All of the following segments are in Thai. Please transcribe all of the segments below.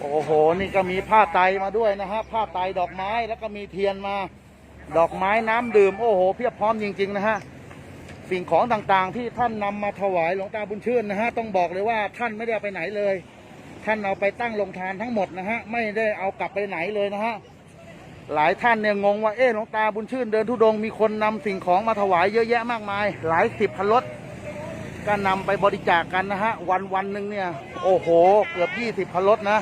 โอ้โห นี่ก็มีผ้าไตรมาด้วยนะฮะ ผ้าไตรดอกไม้แล้วก็มีเทียนมา ดอกไม้น้ำดื่ม โอ้โห เพียบพร้อมจริง ๆ นะฮะ สิ่งของต่างๆ ที่ท่านนำมาถวายหลวงตาบุญชื่นนะฮะ ต้องบอกเลยว่าท่านไม่ได้เอาไปไหนเลย ท่านเอาไปตั้งโรงทานทั้งหมดนะฮะ ไม่ได้เอากลับไปไหนเลยนะฮะ หลายท่านเนี่ยงงว่า เอ๊ะ หลวงตาบุญชื่นเดินทุดง มีคนนำสิ่งของมาถวายเยอะแยะมากมาย หลายสิบพันรถ ก็นำไปบริจาคกันนะฮะ วันวันๆหนึ่งเนี่ย โอ้โห เกือบยี่สิบพันรถนะ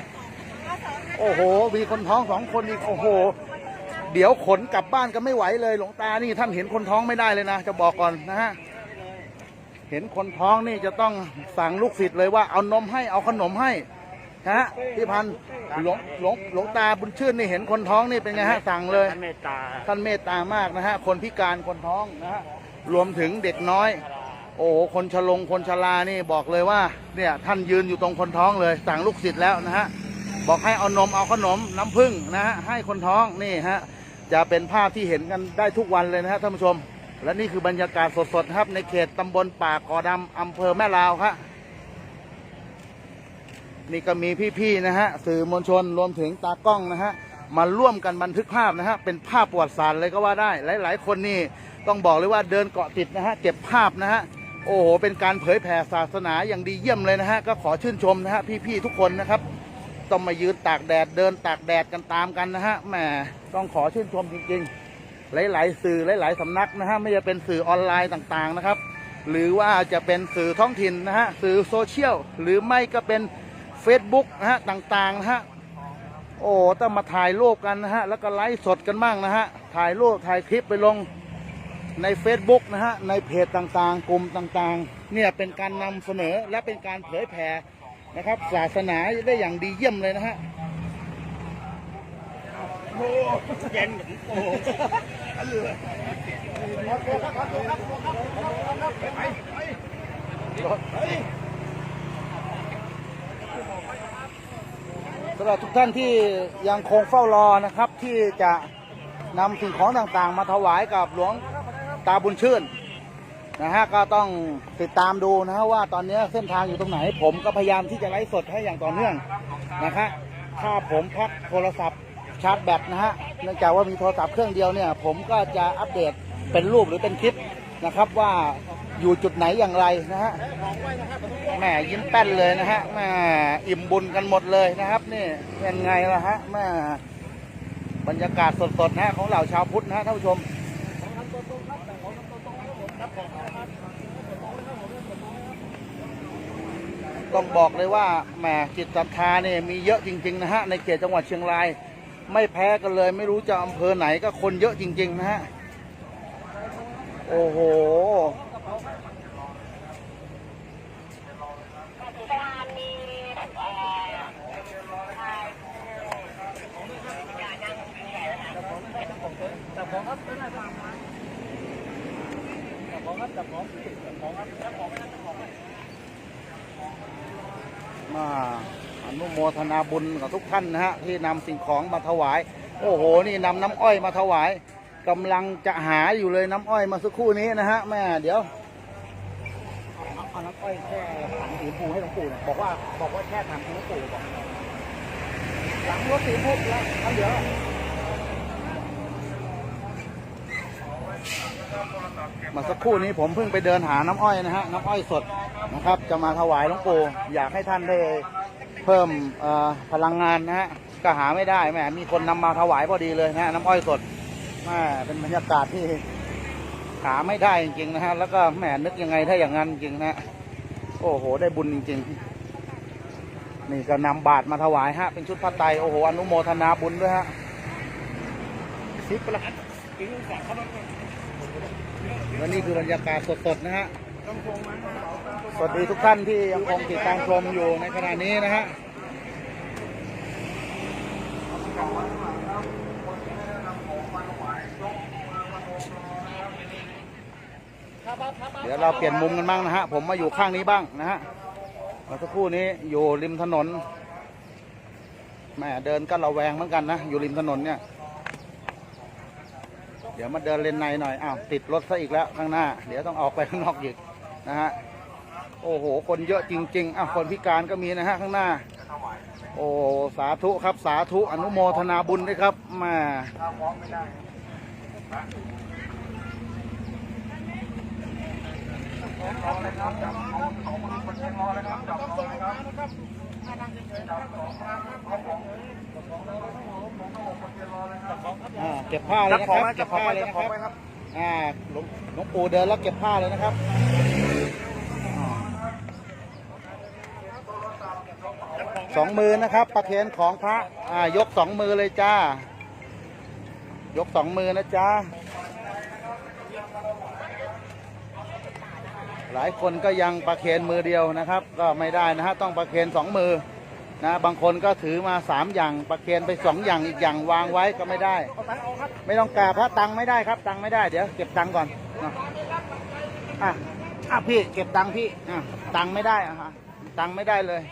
โอ้โห มีคนท้องสองคนอีก โอ้โห เดี๋ยวขนกลับบ้านก็ไม่ไหวเลยหลวงตานี่ท่านเห็นคนท้องไม่ได้เลยนะ จะบอกก่อนนะฮะ เห็นคนท้องนี่จะต้องสั่งลูกศิษย์เลยว่าเอานมให้เอาขนมให้นะฮะพี่พันธุ์หลวงหลวงหลวงตาบุญชื่นนี่เห็นคนท้องนี่เป็นไงฮะสั่งเลย ท่านเมตตาท่านเมตตามากนะฮะ คนพิการคนท้องนะฮะ รวมถึงเด็กน้อย โอ้โหคนชลงคนชรานี่บอกเลยว่าเนี่ยท่านยืนอยู่ตรงคนท้องเลย สั่งลูกศิษย์แล้วนะฮะบอกให้เอานมเอาขนมน้ำผึ้งนะฮะให้คนท้องนี่ฮะจะเป็นภาพที่เห็นกันได้ทุกวันเลยนะฮะท่านผู้ชม และนี่คือบรรยากาศสดๆครับในเขตตำบลป่ากอดำอำเภอแม่ลาวครับนี่ก็มีพี่ๆนะฮะสื่อมวลชนรวมถึงตากล้องนะฮะมาร่วมกันบันทึกภาพนะฮะเป็นภาพประวัติศาสตร์เลยก็ว่าได้ หลาย ๆ คนนี่ต้องบอกเลยว่าเดินเกาะติดนะฮะเก็บภาพนะฮะ โอ้โหเป็นการเผยแผ่ศาสนาอย่างดีเยี่ยมเลยนะฮะก็ขอชื่นชมนะฮะพี่ๆทุกคนนะครับต้องมายืนตากแดดเดินตากแดดกันตามกันนะฮะแหมต้องขอชื่นชมจริงๆ หลายๆ สื่อหลาย ๆสำนักนะฮะไม่ว่าจะเป็นสื่อออนไลน์ต่างๆนะครับ หรือว่าจะเป็นสื่อท้องถิ่นนะฮะสื่อโซเชียลหรือไม่ก็เป็น Facebook นะฮะต่างๆนะฮะโอ้ต้องมาถ่ายรูปกันนะฮะแล้วก็ไลฟ์สดกันบ้างนะฮะถ่ายรูปถ่ายคลิปไปลง ใน Facebook นะฮะ ในเพจต่างๆ กลุ่มต่างๆ เนี่ยเป็นการนำเสนอและเป็นการเผยแผ่นะครับ ศาสนาได้อย่างดีเยี่ยมเลยนะฮะโเย็นโอ้โหสำหรับทุกท่านที่ยังคงเฝ้ารอนะครับที่จะนำสิ่งของต่างๆ มาถวายกับหลวง ตาบุญชื่นนะฮะก็ต้องติดตามดูนะฮะว่าตอนนี้เส้นทางอยู่ตรงไหน ผมก็พยายามที่จะไลฟ์สดให้อย่างต่อเนื่องนะคะถ้าผมพักโทรศัพท์ชาร์จแบตนะฮะเนื่องจากว่ามีโทรศัพท์เครื่องเดียวเนี่ย ผมก็จะอัปเดตเป็นรูปหรือเป็นคลิปนะครับว่าอยู่จุดไหนอย่างไรนะฮะแหมยิ้มแป้นเลยนะฮะแหมอิ่มบุญกันหมดเลยนะครับ นี่เป็นไงล่ะฮะแหมบรรยากาศสดๆนะฮะของเหล่าชาวพุทธนะฮะท่านผู้ชม ต้องบอกเลยว่าแหมจิตศรัทธาเนี่ยมีเยอะจริง ๆ นะฮะ ในเขตจังหวัดเชียงราย ไม่แพ้กันเลย ไม่รู้จะอำเภอไหนก็คนเยอะจริง ๆ นะฮะ โอ้โห มาอนุโมทนาบุญกับทุกท่านนะฮะที่นำสิ่งของมาถวาย โอ้โห นี่นำน้ำอ้อยมาถวายกำลังจะหาอยู่เลยน้ำอ้อยมาสักครู่นี้นะฮะแม่เดี๋ยวเอาน้ำอ้อยแช่ถังสีชมพูให้หลวงปู่น่ยบอกว่าบอกว่าแช่ถังสีหลวงปู่บอกหลังรถสีชมพูแล้วทำเดี๋ยว มาสักครู่นี้ผมเพิ่งไปเดินหาน้ำอ้อยนะฮะน้ำอ้อยสดนะครับ จะมาถวายหลวงปู่อยากให้ท่านได้เพิ่มพลังงานนะฮะก็หาไม่ได้แหมมีคนนำมาถวายพอดีเลยนะน้ำอ้อยสดแหมเป็นบรรยากาศที่หาไม่ได้จริงๆนะฮะแล้วก็แหมนึกยังไงถ้าอย่างนั้นจริงนะโอ้โห ได้บุญจริงๆนี่ก็นำบาตรมาถวายฮะ เป็นชุดผ้าไตรโอ้โหอนุโมทนาบุญด้วยฮะซิปละ และนี่คือบรรยากาศสดๆนะฮะสวัสดีทุกท่านที่ยังคงติดตามชมอยู่ในขณะนี้นะฮะเดี๋ยวเราเปลี่ยนมุมกันบ้างนะฮะ ผมมาอยู่ข้างนี้บ้างนะฮะเมื่อสักครู่นี้อยู่ริมถนนแหม่เดินก็ระแวงเหมือนกันนะ อยู่ริมถนนเนี่ย เดี๋ยวมาเดินเลนในหน่อยอ้าวติดรถซะอีกแล้วข้างหน้า เดี๋ยวต้องออกไปข้างนอกอีกนะฮะโอ้โห คนเยอะจริง ๆอะคนพิการก็มีนะฮะข้างหน้า โอ้สาธุครับสาธุอนุโมทนาบุญด้วยครับมาอ่า เก็บผ้าเลยนะครับเก็บผ้าเลยนะครับอ่าหลวงหลวงปู่เดินแล้วเก็บผ้าเลยนะครับสองมือนะครับประเคนของพระอ่ายกสองมือเลยจ้า ยกสองมือนะจ้าหลายคนก็ยังประเคนมือเดียวนะครับ ก็ไม่ได้นะฮะต้องประเคนสองมือ นะบางคนก็ถือมาสามอย่างประเคนไปสองอย่างอีกอย่างวางไว้ก็ไม่ได้ ไม่ต้องกราบพระตังไม่ได้ครับ ตังไม่ได้เดี๋ยวเก็บตังก่อนอะอะพี่เก็บตังพี่อะตังไม่ได้อะฮะตังไม่ได้เลย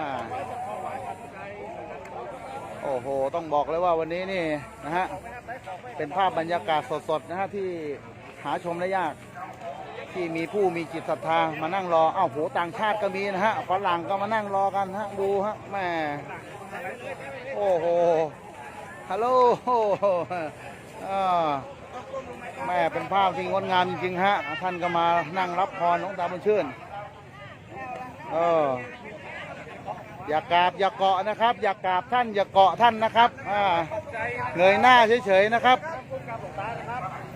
อ่าโอ้โห ต้องบอกเลยว่าวันนี้นี่นะฮะ เป็นภาพบรรยากาศสดๆนะฮะที่หาชมได้ยาก ที่มีผู้มีจิตศรัทธามานั่งรออ้าวโหต่างชาติก็มีนะฮะฝรั่งก็มานั่งรอกันฮะดูฮะแม่โอ้โหฮัลโหลอ่าแม่เป็นภาพที่งดงามจริงๆฮะท่านก็มานั่งรับพรหลวงตาบุญชื่นเอออย่ากราบอย่าเกาะนะครับ อย่ากราบท่านอย่าเกาะท่านนะครับอ่าเงยหน้าเฉยๆนะครับ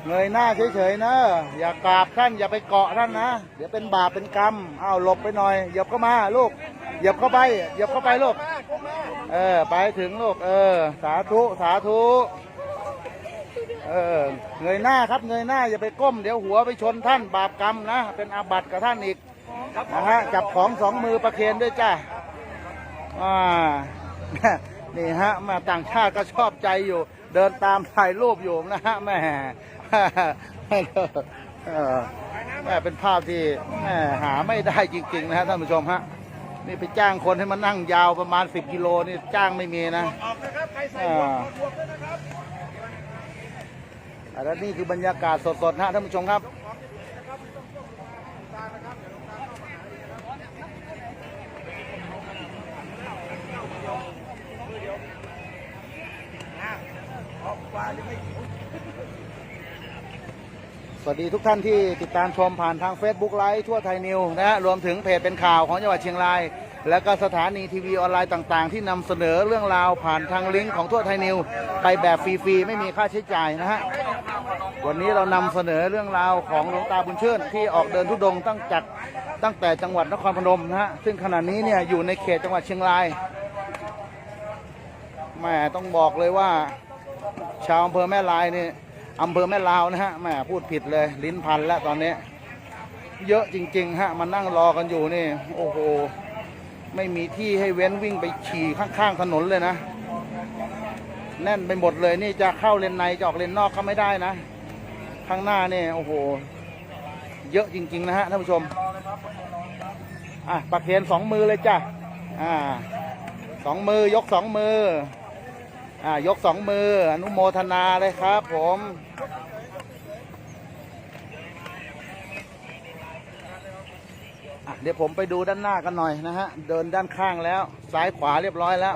เงยหน้าเฉยๆนะ อย่ากราบท่านอย่าไปเกาะท่านนะ เดี๋ยวเป็นบาปเป็นกรรมอ้าวหลบไปหน่อยเหยียบเข้ามาลูกเหยียบเข้าไปเหยียบเข้าไปลูก เออ ไปถึงลูก เออ สาธุสาธุเออเงยหน้าครับเงยหน้าอย่าไปก้มเดี๋ยวหัวไปชนท่านบาปกรรมนะ เป็นอาบัติกับท่านอีกนะฮะจับของสองมือประเคนด้วยจ้าอ่านี่ฮะมาต่างชาติก็ชอบใจอยู่ เดินตามถ่ายรูปอยู่นะฮะแม่ เออแม่เป็นภาพที่หาไม่ได้จริง ๆ นะฮะท่านผู้ชมฮะนี่ไปจ้างคนให้มานั่งยาวประมาณ 10 กิโลนี่จ้างไม่มีนะออกนะครับใครใส่อ่าหมวกถอดหมวกด้วยนะครับแล้วนี่คือบรรยากาศสดๆนะฮะท่านผู้ชมครับ สวัสดีทุกท่านที่ติดตามชมผ่านทาง Facebook ไลฟ์ทั่วไทยนิวนะฮะรวมถึงเพจเป็นข่าวของจังหวัดเชียงราย และก็สถานีทีวีออนไลน์ต่างๆ ที่นำเสนอเรื่องราวผ่านทางลิงก์ของทั่วไทยนิว ไปแบบฟรีๆ ไม่มีค่าใช้จ่ายนะฮะ วันนี้เรานำเสนอเรื่องราวของหลวงตาบุญเชิญที่ออกเดินทุดงค์ตั้งจากตั้งแต่จังหวัดนครพนมนะฮะซึ่งขณะนี้เนี่ยอยู่ในเขตจังหวัดเชียงรายแหม่ต้องบอกเลยว่า ชาวอำเภอแม่ลายเนี่ย อำเภอแม่ลาวนะฮะแม่พูดผิดเลยลิ้นพันแล้วตอนนี้ เยอะจริงๆฮะมานั่งรอกันอยู่นี่ โอ้โห ไม่มีที่ให้เว้นวิ่งไปฉี่ข้างๆถนนเลยนะ แน่นไปหมดเลยนี่จะเข้าเลนในจะออกเลนนอกก็ไม่ได้นะ ข้างหน้านี่โอ้โห เยอะจริง ๆ นะฮะท่านผู้ชมอะประเคนสองมือเลยจ้ะอ่าสองมือยกสองมือ อ่ายกสองมือ อนุโมทนาเลยครับผมเดี๋ยวผมไปดูด้านหน้ากันหน่อยนะฮะ เดินด้านข้างแล้ว ซ้ายขวาเรียบร้อยแล้ว